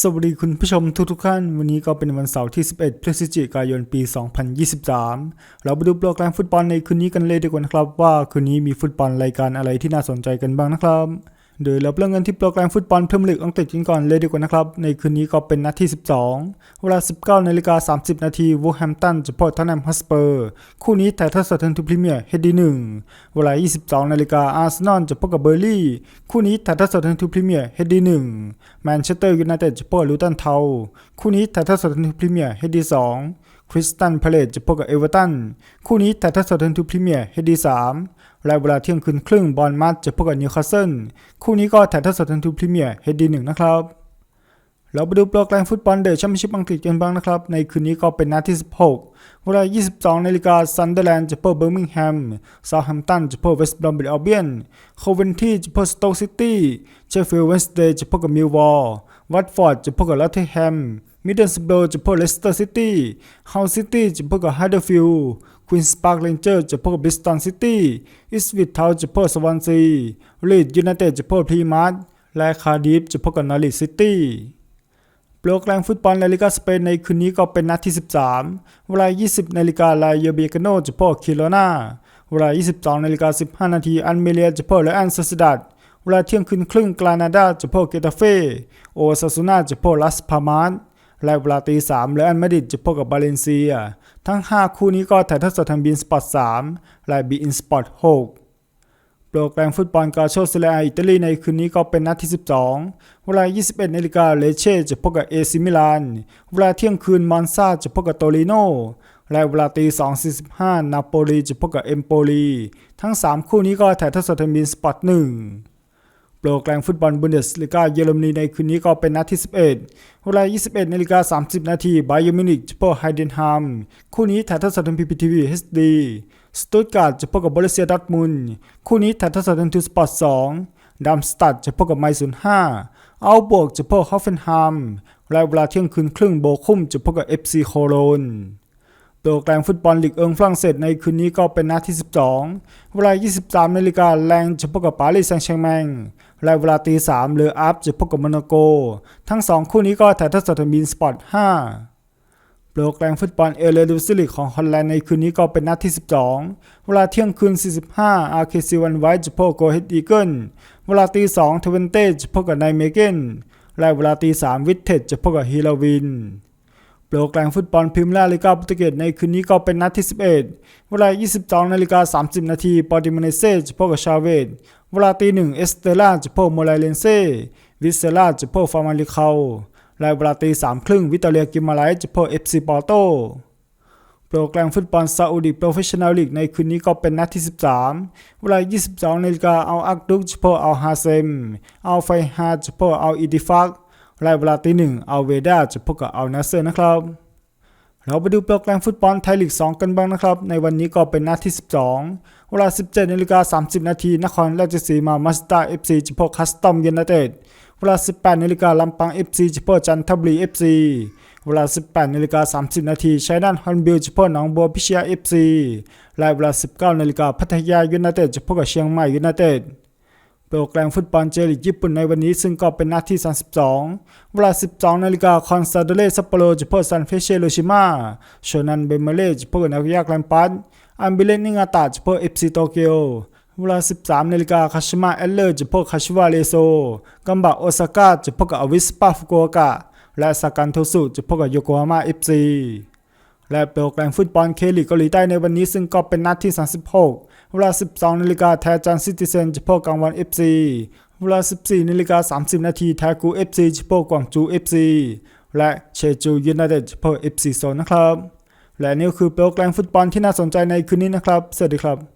สวัสดีคุณผู้ชมทุกๆท่าน วันนี้ก็เป็นวันเสาร์ที่ 11 พฤศจิกายนปี 2023 เราไปดูโปรแกรมฟุตบอลในคืนนี้กันเลยดีกว่านะครับ ว่าคืนนี้มีฟุตบอลรายการอะไรที่น่าสนใจกันบ้างนะครับ โดยเราเริ่มกันที่โปรแกรมฟุตบอลพรีเมียร์ลีกอังกฤษกันก่อนเลยดีกว่านะครับ ในคืนนี้ก็เป็นนัดที่ 12 เวลา 19นาฬิกา30 นาทีวูแฮมตันจะพบท็อตแนมฮอสเปอร์ คู่นี้ถ่ายทอดสดทางทูพรีเมียร์เฮดดีหนึ่งเวลา 22นาฬิกาอาร์เซนอลจะพบกับเบอร์ลี่ คู่นี้ถ่ายทอดสดทางทูพรีเมียร์เฮดดีหนึ่งแมนเชสเตอร์ยูไนเต็ดจะพบกับลูตันเทา คู่นี้ถ่ายทอดสดทางทูพรีเมียร์เฮดดีสอง คริสตันพาเลตจะพบกับเอเวอร์ตัน คู่นี้ถ่ายทอดสดทางทูพรีเมียร์เฮดีสามและเวลาเที่ยงคืนครึ่งบอลมัดจะพบกับนิวคาสเซิล คู่นี้ก็ถ่ายทอดสดทางทูพรีเมียร์เฮดีหนึ่งนะครับ เราไปดูโปรแกรมฟุตบอลเดอะแชมเปี้ยนชิพอังกฤษกันบ้างนะครับ ในคืนนี้ก็เป็นนัดที่ 16 เวลา 22นาฬิกาซันเดอร์แลนด์จะพบเบอร์มิงแฮมซาแฮมตันจะพบเวสต์บรอมบิดอัลเบียนโคเวนที่จะพบสโต๊กซิตี้เชฟฟิลด์เวนสเดย์จะพบกับมิลวอลวัตฟอร์ดจะพบกับลอตเทแฮม มิดเดิลสโบรจะพบเลสเตอร์ซิตี้เฮาซิตี้จะพบกับฮัดเดอร์ฟิลด์ควีนส์พาร์คเรนเจอร์จะพบกับบิสตันซิตี้อิสวิทเทาจะพบสวอนซีลีดยูไนเต็ดจะพบพรีมาร์ทและคาร์ดิฟจะพบกับนอริสซิตี้โปรแกรมฟุตบอลลาลิกาสเปนในคืนนี้ก็เป็นนัดที่ 13 เวลา 20นาฬิกาลาโยเบกโนจะพบคิโลนาเวลา 22นาฬิกา15นาทีอันเมเลียจะพบและอันซาสดัดเวลาเที่ยงคืนครึ่งกลานาดาจะพบเกตาเฟโอซาซูนาจะพบลัสพามาน และเวลาตี3แลอันมาดริดจะพบกับบาเลนเซีย ทั้ง 5 คู่นี้ก็ถ่ายทอดสดทางบีนสปอร์ต3และบีอินสปอร์ต6โปรแกรมฟุตบอลกาโชเซเลียอิตาลีในคืนนี้ก็เป็นนัดที่ 12 เวลา 21นาฬิกาเลเช่จะพบกับเอซิมิลาน เวลาเที่ยงคืนมอนซาจะพบกับโตริโนและเวลาตี2.45นาโปลีจะพบกับเอมโปลี ทั้ง 3 คู่นี้ก็ถ่ายทอดสดทางบีนสปอร์ต1 โปรแกรมฟุตบอลบุนเดสลิกาเยอรมนีในคืนนี้ก็เป็นนัดที่ 11 เวลา 21นาฬิกา30 นาทีไบเยอร์มินิกจะพบไฮเดนฮัมคู่นี้ถ่ายทอดสดทางพีพีทีวีเอสดีสตุตการ์ดจะพบกับบรัสเซียดอร์ทมุนคู่นี้ถ่ายทอดสดทางทูสปอร์ต2ดัมสตัดจะพบกับไมซูน5อัลบวกจะพบกับฮอฟเฟนฮัมและเวลาเที่ยงคืนครึ่งโบคุมจะพบกับเอฟซีโคโลน โปรแกรมฟุตบอลลีกเอิงฝรั่งเศสในคืนนี้ก็เป็นนัดที่ 12 เวลา 23 นาฬิกาแรงจะพบกับปารีสแซงต์แชร์แมงและเวลาตี3เรืออัพจะพบกับโมนาโก ทั้ง2คู่นี้ก็ถ่ายทอดสดทางบีนสปอร์ต 5 โปรแกรมฟุตบอลเอเลดูซิลิกของฮอลแลนด์ในคืนนี้ก็เป็นนัดที่ 12 เวลาเที่ยงคืน 45 RKC วันไวจะพบกับโกเฮดอีเกิลเวลาตี2เทเวนเต้จะพบกับไนเมเกนและเวลาตี3วิทเทจจะพบกับฮิลาวิน โปรแกรมฟุตบอลพรีเมียร์ลีกาโปรตุเกสในคืนนี้ก็เป็นนัดที่ 11 เวลา 22นาฬิกา30 นาทีปอร์ติมเนเซ่จะพบกับชาเวตเวลาตีหนึ่งเอสเตล่าจะพบโมไลเลนเซ่วิเซล่าจะพบฟาร์มาลิคาและเวลาตีสามครึ่งวิตาเลียกิมาไลจะพบเอฟซีปอร์โตโปรแกรมฟุตบอลซาอุดีโปรเฟชชั่นแนลลีกในคืนนี้ก็เป็นนัดที่ 13 เวลา 22นาฬิกาเอาอักดุกจะพบเอาฮาเซม เอาไฟฮาจะพบเอาอิดิฟัก และเวลาตีหนึ่งเอาเวด้าจะพบกับเอานาเซอร์นะครับ เราไปดูโปรแกรมฟุตบอลไทยลีก 2 กันบ้างนะครับ ในวันนี้ก็เป็นนัดที่ 12 เวลา 17นาฬิกา30 นาทีนครราชสีมามาสตาเอฟซีจะพบคัสตอมยูไนเต็ดเวลา 18นาฬิกาลำปางเอฟซีจะพบจันทบุรีเอฟซีเวลา 18นาฬิกา30 นาทีชัยนาทฮอนบิลจะพบหนองบัวพิชยาเอฟซีและเวลา 19นาฬิกาพัทยายูไนเต็ดจะพบกับเชียงใหม่ยูไนเต็ด โปรแกรมฟุตบอลเจลีกญี่ปุ่นในวันนี้ซึ่งก็เป็นนัดที่ 32 เวลา 12 นาฬิกาคอนซาโดเลซัปโปโรจะพบซันเฟเชโรชิมาโชนันเบเมเลจะพบกับนักยากแลมปัสอันบิเลนนิงาตาจะพบเอฟซีโตเกียวเวลา 13 นาฬิกาคาชิมะเอลเลอร์จะพบคาชิวาเลโซ กัมบะโอซาก้าจะพบกับอวิสปาฟุกุโอกะ และซากันโทสุจะพบกับโยโกฮาม่าเอฟซีและโปรแกรมฟุตบอลเคลีกเกาหลีใต้ในวันนี้ซึ่งก็เป็นนัดที่ 36 เวลา 12นาฬิกาแทจันซิติเซนจะพบกังวัน FC เวลา 14นาฬิกา30 นาทีแทกู FC จะพบกวางจู FC และเชจูยูไนเต็ดจะพบ FC โซนนะครับ และนี่คือโปรแกรมฟุตบอลที่น่าสนใจในคืนนี้นะครับ สวัสดีครับ